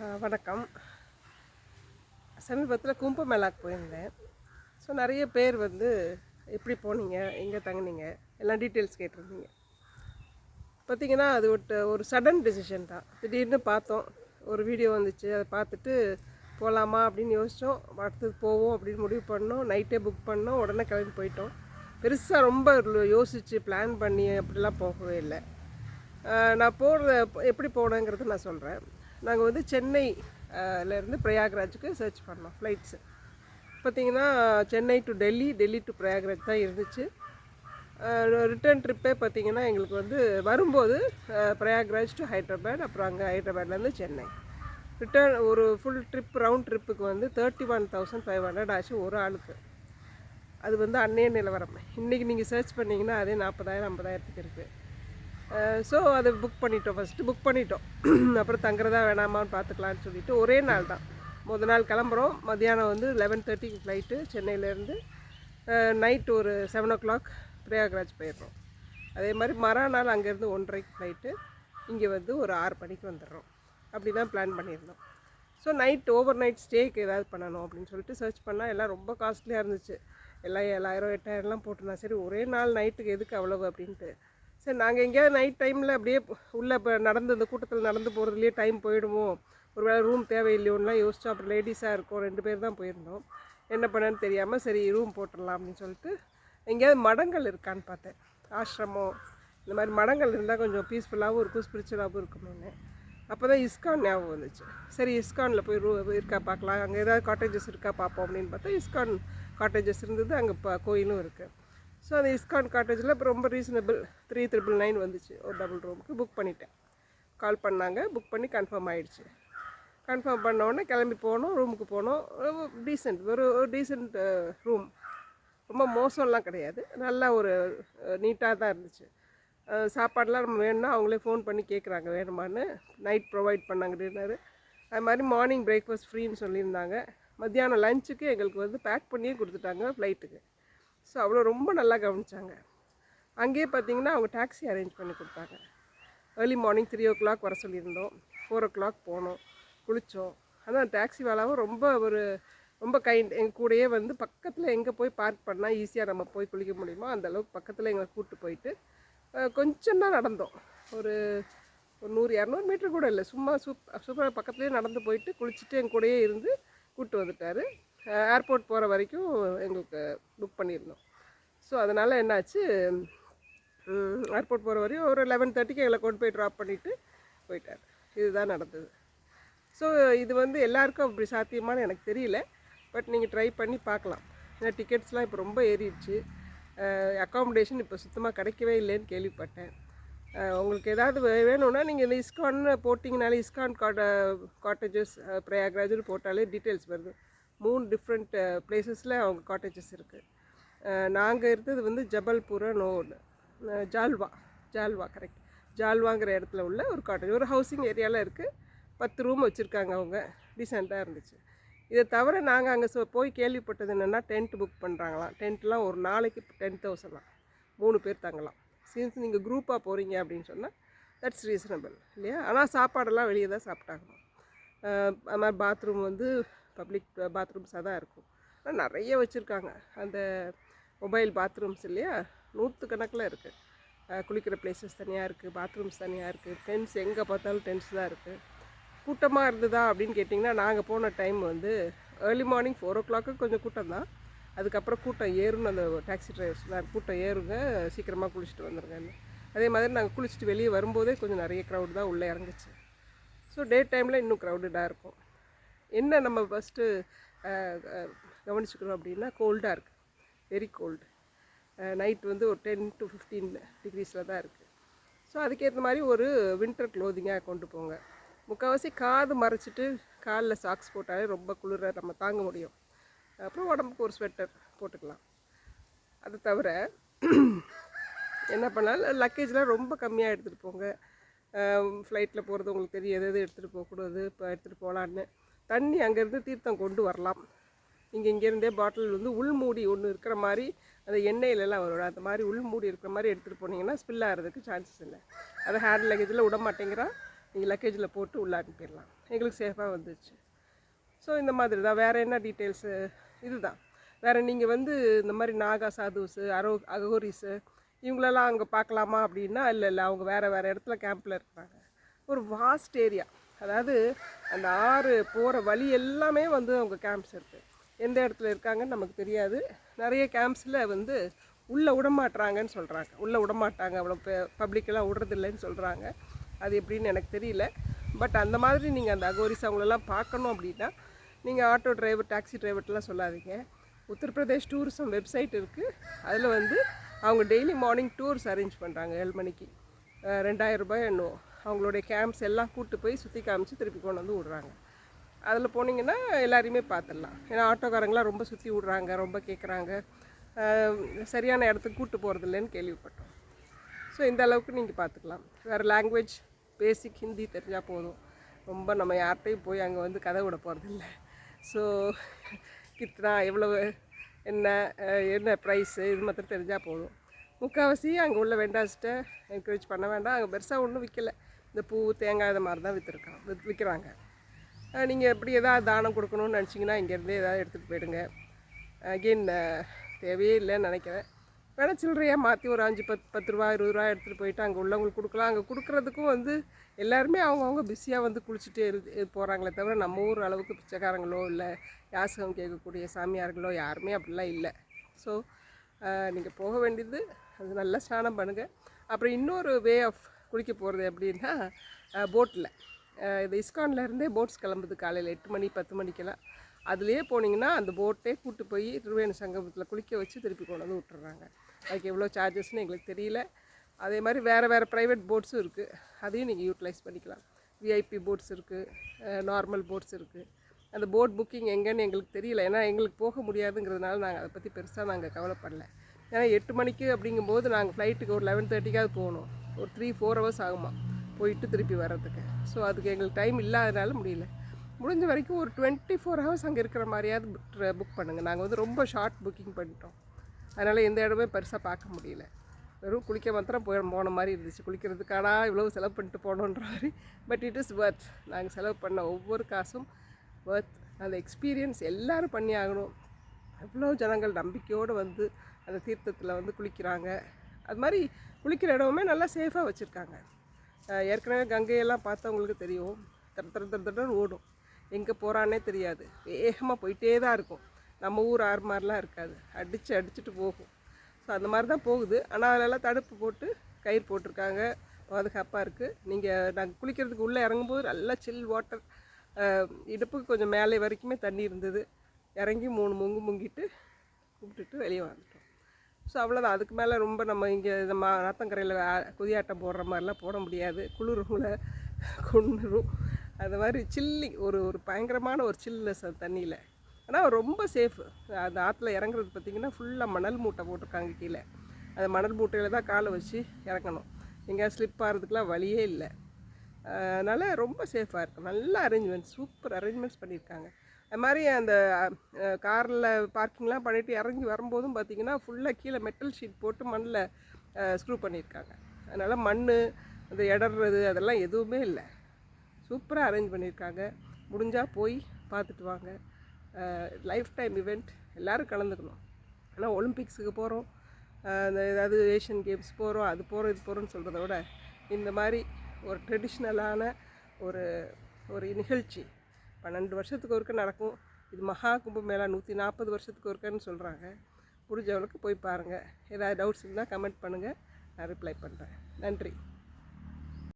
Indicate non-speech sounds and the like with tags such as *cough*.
வணக்கம். சமீபத்தில் கும்பமேளாக்கு போயிருந்தேன். ஸோ நிறைய பேர் வந்து எப்படி போனீங்க எங்கே தங்குனீங்க எல்லாம் டீட்டெயில்ஸ் கேட்டிருந்தீங்க. பார்த்தீங்கன்னா அது ஒரு ஒரு சடன் டெசிஷன் தான். திடீர்னு பார்த்தோம் ஒரு வீடியோ வந்துச்சு அதை பார்த்துட்டு போகலாமா அப்படின்னு யோசித்தோம் அடுத்தது போவோம் அப்படின்னு முடிவு பண்ணோம். நைட்டே புக் பண்ணோம் உடனே கிளம்பி போயிட்டோம். பெருசாக ரொம்ப யோசித்து பிளான் பண்ணி அப்படிலாம் போகவே இல்லை. நான் போகிற எப்படி போனேங்கிறது நான் சொல்கிறேன் நாங்கள் வந்து சென்னையிலேருந்து பிரயாக்ராஜுக்கு சர்ச் பண்ணோம் ஃப்ளைட்ஸு பார்த்தீங்கன்னா சென்னை டு டெல்லி டெல்லி டு பிரயாக்ராஜ் தான் இருந்துச்சு. ரிட்டர்ன் ட்ரிப்பே பார்த்தீங்கன்னா எங்களுக்கு வந்து வரும்போது பிரயாக்ராஜ் டு ஹைதராபாத் அப்புறம் அங்கே ஹைதராபாத்லேருந்து சென்னை. ரிட்டர்ன் ஒரு ஃபுல் ட்ரிப் ரவுண்ட் ட்ரிப்புக்கு வந்து thirty one thousand five hundred ஆச்சு ஒரு ஆளுக்கு. அது வந்து அன்னைய நிலவரம். இன்றைக்கி நீங்கள் சர்ச் பண்ணிங்கன்னா அதே நாற்பதாயிரம் ஐம்பதாயிரத்துக்கு இருக்குது ஸோ அதை புக் பண்ணிட்டோம். ஃபஸ்ட்டு புக் பண்ணிட்டோம். *clears throat* அப்புறம் தங்குறதா வேணாமான்னு பார்த்துக்கலான்னு சொல்லிட்டு ஒரே நாள் தான். முதல் நாள் கிளம்புறோம். மத்தியானம் வந்து லெவன் தேர்ட்டிக்கு ஃப்ளைட்டு சென்னையிலேருந்து நைட் ஒரு செவன் ஓ கிளாக் பிரயாக்ராஜ் போயிடுறோம். அதே மாதிரி மறுநாள் அங்கேருந்து ஒன்றரைக்கு ஃப்ளைட்டு இங்கே வந்து ஒரு ஆறு மணிக்கு வந்துடுறோம். அப்படி தான் பிளான் பண்ணியிருந்தோம். ஸோ நைட் ஓவர் நைட் ஸ்டேக்கு ஏதாவது பண்ணணும் அப்படின்னு சொல்லிட்டு சர்ச் பண்ணால் எல்லாம் ரொம்ப காஸ்ட்லியாக இருந்துச்சு. எல்லாம் ஏழாயிரம் எட்டாயிரம்லாம் போட்டிருந்தா சரி ஒரே நாள் நைட்டுக்கு எதுக்கு அவ்வளவு அப்படின்ட்டு. சரி நாங்கள் எங்கேயாவது நைட் டைமில் அப்படியே உள்ளே இப்போ நடந்து இந்த கூட்டத்தில் நடந்து போகிறதுலேயே டைம் போயிடுமோ? ஒரு வேளை ரூம் தேவையில்லையோன்னா யோசிச்சோம் அப்புறம் லேடிஸாக இருக்கும் ரெண்டு பேர் தான் போயிருந்தோம். என்ன பண்ணேன்னு தெரியாமல் சரி ரூம் போட்டுடலாம் அப்படின்னு சொல்லிட்டு எங்கேயாவது மடங்கள் இருக்கான்னு பார்த்தேன். ஆசிரமம் இந்த மாதிரி மடங்கள் இருந்தால் கொஞ்சம் பீஸ்ஃபுல்லாகவும் இருக்கும் ஸ்பிரிச்சுவலாகவும் இருக்குமேனு. அப்போ தான் இஸ்கான் ஞாபகம் வந்துச்சு. சரி இஸ்கானில் போய் ரூ இருக்கா பார்க்கலாம். அங்கே ஏதாவது காட்டேஜஸ் இருக்கா பார்ப்போம் அப்படின்னு பார்த்தா இஸ்கான் காட்டேஜஸ் இருந்தது அங்கே இப்போ கோயிலும் இருக்குது ஸோ அந்த இஸ்கான் காட்டேஜில் இப்போ ரொம்ப ரீசனபிள் த்ரீ த்ரிபிள் நைன் வந்துச்சு. ஒரு டபுள் ரூமுக்கு புக் பண்ணிட்டேன். கால் பண்ணாங்க. புக் பண்ணி கன்ஃபார்ம் ஆகிடுச்சு கன்ஃபார்ம் பண்ணோடனே கிளம்பி போனோம். ரூமுக்கு போனோம். டீசெண்ட் ஒரு டீசெண்ட் ரூம் ரொம்ப மோசம்லாம் கிடையாது. நல்லா ஒரு நீட்டாக தான் இருந்துச்சு. சாப்பாடெலாம் நம்ம வேணும்னா அவங்களே ஃபோன் பண்ணி கேட்குறாங்க வேணுமான்னு நைட் ப்ரொவைட் பண்ணாங்க டின்னரு அது மாதிரி மார்னிங் பிரேக்ஃபாஸ்ட் ஃப்ரீன்னு சொல்லியிருந்தாங்க. மத்தியானம் லஞ்சுக்கு எங்களுக்கு வந்து பேக் பண்ணியே கொடுத்துட்டாங்க ஃப்ளைட்டுக்கு ஸோ அவ்வளோ ரொம்ப நல்லா கவனிச்சாங்க. அங்கேயே பார்த்தீங்கன்னா அவங்க டாக்ஸி அரேஞ்ச் பண்ணி கொடுத்தாங்க. Early morning three o'clock வர சொல்லியிருந்தோம். ஃபோர் ஓ கிளாக் போனோம். குளித்தோம் ஆனால் டாக்ஸி வேலாவும் ரொம்ப ஒரு ரொம்ப கைண்ட் எங்கள் கூடயே வந்து பக்கத்தில் எங்கே போய் பார்க் பண்ணால் ஈஸியாக நம்ம போய் குளிக்க முடியுமோ அந்தளவுக்கு பக்கத்தில் எங்களை கூப்பிட்டு போயிட்டு கொஞ்சம் தான் நடந்தோம். ஒரு ஒரு நூறு இரநூறு மீட்டர் கூட இல்லை. சும்மா சூப் சூப்பராக பக்கத்துலேயே நடந்து போயிட்டு குளிச்சுட்டு என் கூடயே இருந்து கூப்பிட்டு வந்துட்டார். ஏர்போர்ட் போகிற வரைக்கும் எங்களுக்கு புக் பண்ணியிருந்தோம். ஸோ அதனால் என்னாச்சு ஏர்போர்ட் போகிற வரையும் ஒரு லெவன் தேர்ட்டிக்கு எங்களை கொண்டு போய் ட்ராப் பண்ணிவிட்டு போயிட்டார். இதுதான் நடந்தது. ஸோ இது வந்து எல்லாருக்கும் அப்படி சாத்தியமானு எனக்கு தெரியல. பட் நீங்கள் ட்ரை பண்ணி பார்க்கலாம். ஏன்னா டிக்கெட்ஸ்லாம் இப்போ ரொம்ப ஏறிடுச்சு. அக்காமடேஷன் இப்போ சுத்தமாக கிடைக்கவே இல்லைன்னு கேள்விப்பட்டேன். உங்களுக்கு ஏதாவது வே- வேணும்னா நீங்கள் இந்த இஸ்கான்னு போட்டிங்கனாலே இஸ்கான் காட்ட காட்டேஜஸ் பிரயாக்ராஜ்னு போட்டாலே டீட்டெயில்ஸ் வருது. மூணு டிஃப்ரெண்ட் பிளேசஸில் அவங்க காட்டேஜஸ் இருக்குது நாங்கள் இருந்தது வந்து ஜபல்புர நோடு. ஜால்வா. ஜால்வா கரெக்ட் ஜால்வாங்கிற இடத்துல உள்ள ஒரு காட்டேஜ் ஒரு ஹவுசிங் ஏரியாவில் இருக்குது பத்து ரூம் வச்சுருக்காங்க அவங்க. டீசெண்டாக இருந்துச்சு. இதை தவிர நாங்கள் அங்கே சொ போய் கேள்விப்பட்டது என்னென்னா டென்ட் புக் பண்ணுறாங்களாம் டென்ட்லாம் ஒரு நாளைக்கு டென் தௌசண்ட்லாம் மூணு பேர் தங்கலாம். சின்ஸ் நீங்கள் குரூப்பாக போகிறீங்க அப்படின்னு சொன்னால் தட்ஸ் ரீசனபிள் இல்லையா? ஆனால் சாப்பாடெல்லாம் வெளியே தான் சாப்பிட்டாங்க அது மாதிரி பாத்ரூம் வந்து பப்ளிக் பாத்ரூம்ஸாக தான் இருக்கும். ஆனால் நிறைய வச்சுருக்காங்க. அந்த மொபைல் பாத்ரூம்ஸ் இல்லையா? நூற்று கணக்கில் இருக்குது குளிக்கிற பிளேசஸ் தனியாக இருக்குது பாத்ரூம்ஸ் தனியாக இருக்குது டென்ட்ஸ் எங்கே பார்த்தாலும் டென்ட்ஸ் தான் இருக்குது கூட்டமாக இருந்ததா அப்படின்னு கேட்டிங்கன்னா நாங்கள் போன டைம் வந்து early morning four o'clock கொஞ்சம் கூட்டம் தான். அதுக்கப்புறம் கூட்டம் ஏறுன்னு அந்த டாக்ஸி டிரைவர்ஸ் நான் கூட்டம் ஏறுங்க சீக்கிரமாக குளிச்சுட்டு வந்துருங்கன்னு. அதே மாதிரி நாங்கள் குளிச்சுட்டு வெளியே வரும்போதே கொஞ்சம் நிறைய க்ரௌட் தான் உள்ளே இறங்குச்சு. ஸோ டே டைமில் இன்னும் க்ரௌடடாக இருக்கும். என்ன நம்ம ஃபஸ்ட்டு கவனிச்சுக்கணும் அப்படின்னா கோல்டாக இருக்குது வெரி கோல்டு நைட் வந்து ஒரு டென் டு ஃபிஃப்டீன் டிகிரிஸில் தான் இருக்குது ஸோ அதுக்கேற்ற மாதிரி ஒரு வின்டர் க்ளோதிங்காக கொண்டு போங்க. முக்கால்வாசி காது மறைச்சிட்டு காலில் சாக்ஸ் போட்டாலே ரொம்ப குளிர நம்ம தாங்க முடியும். அப்புறம் உடம்புக்கு ஒரு ஸ்வெட்டர் போட்டுக்கலாம். அது தவிர என்ன பண்ணாலும் லக்கேஜ்லாம் ரொம்ப கம்மியாக எடுத்துகிட்டு போங்க. ஃப்ளைட்டில் போகிறது உங்களுக்கு தெரியும் எது எது எடுத்துகிட்டு போகக்கூடாது இப்போ எடுத்துகிட்டு போகலான்னு. தண்ணி அங்கேருந்து தீர்த்தம் கொண்டு வரலாம். நீங்கள் இங்கேருந்தே பாட்டில் வந்து உள்மூடி ஒன்று இருக்கிற மாதிரி அந்த எண்ணெயிலலாம் வரும். அந்த மாதிரி உள்மூடி இருக்கிற மாதிரி எடுத்துகிட்டு போனீங்கன்னா ஸ்பில் ஆகிறதுக்கு சான்சஸ் இல்லை. அதை ஹேண்ட் லக்கேஜில் விட மாட்டேங்கிறா. நீங்கள் லக்கேஜில் போட்டு உள்ளே அனுப்பிடலாம். எங்களுக்கு சேஃபாக வந்துச்சு ஸோ இந்த மாதிரி தான். வேறு என்ன டீட்டெயில்ஸு இதுதான். வேறு நீங்கள் வந்து இந்த மாதிரி நாகா சாதுஸு அரோ அகோரிஸு இவங்களெல்லாம் அங்கே பார்க்கலாமா அப்படின்னா இல்லை இல்லை. அவங்க வேறு வேறு இடத்துல கேம்பில் இருக்கிறாங்க. ஒரு வாஸ்ட் ஏரியா அதாவது அந்த ஆறு போகிற வழி எல்லாமே வந்து அவங்க கேம்ப்ஸ் இருக்குது எந்த இடத்துல இருக்காங்கன்னு நமக்கு தெரியாது. நிறைய கேம்ப்ஸில் வந்து உள்ளே விடமாட்றாங்கன்னு சொல்கிறாங்க உள்ளே விடமாட்டாங்க அவ்வளோ பப்ளிக்கெல்லாம் விடுறதில்லைன்னு சொல்கிறாங்க அது எப்படின்னு எனக்கு தெரியல. பட் அந்த மாதிரி நீங்கள் அந்த அகோரிஸ் அவங்களெல்லாம் பார்க்கணும் அப்படின்னா நீங்கள் ஆட்டோ டிரைவர் டாக்ஸி டிரைவர்ட்டெலாம் சொல்லாதீங்க. உத்தரப்பிரதேஷ் டூரிசம் வெப்சைட் இருக்குது அதில் வந்து அவங்க டெய்லி மார்னிங் டூர்ஸ் அரேஞ்ச் பண்ணுறாங்க ஏழு மணிக்கு. ரெண்டாயிரம் ரூபாய் என்னவோ. அவங்களுடைய கேம்ப்ஸ் எல்லாம் கூட்டு போய் சுற்றி காமிச்சு திருப்பி கொண்டு வந்து விடுறாங்க. அதில் போனீங்கன்னா எல்லாரையுமே பார்த்துடலாம். ஏன்னா ஆட்டோக்காரங்களாம் ரொம்ப சுற்றி விடுறாங்க ரொம்ப கேட்குறாங்க சரியான இடத்துக்கு கூட்டு போகிறது இல்லைன்னு கேள்விப்பட்டோம். ஸோ இந்த அளவுக்கு நீங்கள் பார்த்துக்கலாம். வேறு லாங்குவேஜ் பேசிக் ஹிந்தி தெரிஞ்சால் போதும். ரொம்ப நம்ம யார்கிட்டையும் போய் அங்கே வந்து கதை விட போகிறதில்ல ஸோ கித்னா எவ்வளவு என்ன என்ன ப்ரைஸு இது மாத்திரம் தெரிஞ்சால் போதும். முக்கால்வாசி அங்கே உள்ள வெண்டாஸ்ட்டை என்கரேஜ் பண்ண வேண்டாம். அங்கே பெருசாக ஒன்றும் விற்கல இந்த பூ தேங்காய் இது மாதிரி தான் விற்றுருக்கான் வித் விற்கிறாங்க நீங்கள் எப்படி எதாவது தானம் கொடுக்கணும்னு நினச்சிங்கன்னா இங்கேருந்தே எதாவது எடுத்துகிட்டு போயிடுங்க. அகெயின் தேவையே இல்லைன்னு நினைக்கிறேன். வேணால் சில்லறையாக மாற்றி ஒரு அஞ்சு பத்து பத்து ரூபா இருபது ரூபா எடுத்துகிட்டு போயிட்டு அங்கே உள்ளவங்களுக்கு கொடுக்கலாம். அங்கே கொடுக்குறதுக்கும் வந்து எல்லாருமே அவங்கவுங்க பிஸியாக வந்து குளிச்சுட்டு இரு போகிறாங்களே தவிர நம்ம ஊர் அளவுக்கு பிச்சைக்காரங்களோ இல்லை யாசகம் கேட்கக்கூடிய சாமியார்களோ யாருமே அப்படிலாம் இல்லை. ஸோ நீங்கள் போக வேண்டியது அது நல்லா ஸ்நானம் பண்ணுங்கள் அப்புறம் இன்னொரு வே ஆஃப் குளிக்க போகிறது எப்படின்னா போட்டில் இது இஸ்கான்லேருந்தே போட்ஸ் கிளம்புது காலையில் எட்டு மணி பத்து மணிக்கெல்லாம். அதுலேயே போனீங்கன்னா அந்த போட்டே கூட்டு போய் திருவேணி சங்கமத்தில் குளிக்க வச்சு திருப்பி கொண்டு வந்து விட்டுறாங்க. அதுக்கு எவ்வளோ சார்ஜஸ்னு எங்களுக்கு தெரியல. அதே மாதிரி வேறு வேறு ப்ரைவேட் போட்ஸும் இருக்குது அதையும் நீங்கள் யூட்டிலைஸ் பண்ணிக்கலாம். விஐபி போட்ஸ் இருக்குது நார்மல் போட்ஸ் இருக்குது அந்த போட் புக்கிங் எங்கேன்னு எங்களுக்கு தெரியல. ஏன்னா எங்களுக்கு போக முடியாதுங்கிறதுனால நாங்கள் அதை பற்றி பெருசாக நாங்கள் கவலைப்படல. ஏன்னா எட்டு மணிக்கு அப்படிங்கும்போது நாங்கள் ஃப்ளைட்டுக்கு ஒரு லெவன் தேர்ட்டிக்காவது போகணும். ஒரு த்ரீ ஃபோர் ஹவர்ஸ் ஆகுமா போயிட்டு திருப்பி வர்றதுக்கு. ஸோ அதுக்கு எங்களுக்கு டைம் இல்லாதனால முடியல. முடிஞ்ச வரைக்கும் ஒரு டுவெண்ட்டி ஃபோர் ஹவர்ஸ் அங்கே இருக்கிற மாதிரியாவது புக் பண்ணுங்கள் நாங்கள் வந்து ரொம்ப ஷார்ட் புக்கிங் பண்ணிட்டோம். அதனால் எந்த இடமே பெருசாக பார்க்க முடியல. வெறும் குளிக்க மாத்திரம் போய் போன மாதிரி இருந்துச்சு. குளிக்கிறதுக்கானா இவ்வளவு செலவு பண்ணிட்டு போனோன்ற மாதிரி. பட் இட் இஸ் ஒர்த் நாங்கள் செலவு பண்ண ஒவ்வொரு காசும் ஒர்த் அந்த எக்ஸ்பீரியன்ஸ் எல்லோரும் பண்ணி ஆகணும். எவ்வளோ ஜனங்கள் நம்பிக்கையோடு வந்து அந்த தீர்த்தத்தில் வந்து குளிக்கிறாங்க. அது மாதிரி குளிக்கிற இடமுமே நல்லா சேஃபாக வச்சுருக்காங்க. ஏற்கனவே கங்கையெல்லாம் பார்த்தவங்களுக்கு தெரியும். தர தர தர தடன்னு ஓடும். எங்கே போகிறான்னே தெரியாது. வேகமாக போயிட்டே தான் இருக்கும். நம்ம ஊர் ஆறு மாதிரிலாம் இருக்காது. அடித்து அடிச்சுட்டு போகும். ஸோ அந்த மாதிரி தான் போகுது. ஆனால் அதெல்லாம் தடுப்பு போட்டு கயிறு போட்டிருக்காங்க. பாதுகாப்பாக இருக்குது நீங்கள் நாங்கள் குளிக்கிறதுக்கு உள்ளே இறங்கும்போது நல்லா சில் வாட்டர் இடுப்புக்கு கொஞ்சம் மேலே வரைக்குமே தண்ணி இருந்தது. இறங்கி மூணு முங்கு முங்கிட்டு கூப்பிட்டுட்டு வெளியே வாங்க ஸோ அவ்வளோதான் அதுக்கு மேலே ரொம்ப நம்ம இங்கே இந்த மா நாத்தங்கரையில் குதியாட்டம் போடுற மாதிரிலாம் போட முடியாது. குளிரும்ல கொண்டுரும் அது மாதிரி சில்லி ஒரு ஒரு பயங்கரமான ஒரு சில்னஸ் அந்த தண்ணியில். ஆனால் ரொம்ப சேஃபு அந்த ஆற்றுல இறங்குறது பார்த்திங்கன்னா ஃபுல்லாக மணல் மூட்டை போட்டிருக்காங்க கீழே. அந்த மணல் மூட்டையில் தான் காலை வச்சு இறங்கணும். எங்கேயா ஸ்லிப் ஆகிறதுக்குலாம் வழியே இல்லை. அதனால் ரொம்ப சேஃபாக இருக்கும் நல்ல அரேஞ்ச்மெண்ட்ஸ் சூப்பர் அரேஞ்ச்மெண்ட்ஸ் பண்ணியிருக்காங்க. அது மாதிரி அந்த காரில் பார்க்கிங்லாம் பண்ணிவிட்டு இறங்கி வரும்போதும் பார்த்திங்கன்னா ஃபுல்லாக கீழே மெட்டல் ஷீட் போட்டு மண்ணில் ஸ்க்ரூ பண்ணியிருக்காங்க. அதனால் மண் அந்த இடர்றது அதெல்லாம் எதுவுமே இல்லை. சூப்பராக அரேஞ்ச் பண்ணியிருக்காங்க. முடிஞ்சால் போய் பார்த்துட்டு வாங்க. லைஃப் டைம் இவெண்ட் எல்லோரும் கலந்துக்கணும். ஆனால் ஒலிம்பிக்ஸுக்கு போகிறோம் அந்த ஏதாவது ஏஷியன் கேம்ஸ் போகிறோம் அது போகிறோம் இது போகிறோம்னு சொல்கிறத விட இந்த மாதிரி ஒரு ட்ரெடிஷ்னலான ஒரு ஒரு நிகழ்ச்சி பன்னெண்டு வருஷத்துக்கு ஒருக்க நடக்கும். இது மகா கும்பமேளா நூற்றி நாற்பது வருஷத்துக்கு ஒருக்கன்னு சொல்கிறாங்க முடிஞ்சவளுக்கு போய் பாருங்கள் ஏதாவது டவுட்ஸ் இருந்தால் கமெண்ட் பண்ணுங்கள் நான் ரிப்ளை பண்ணுறேன் நன்றி.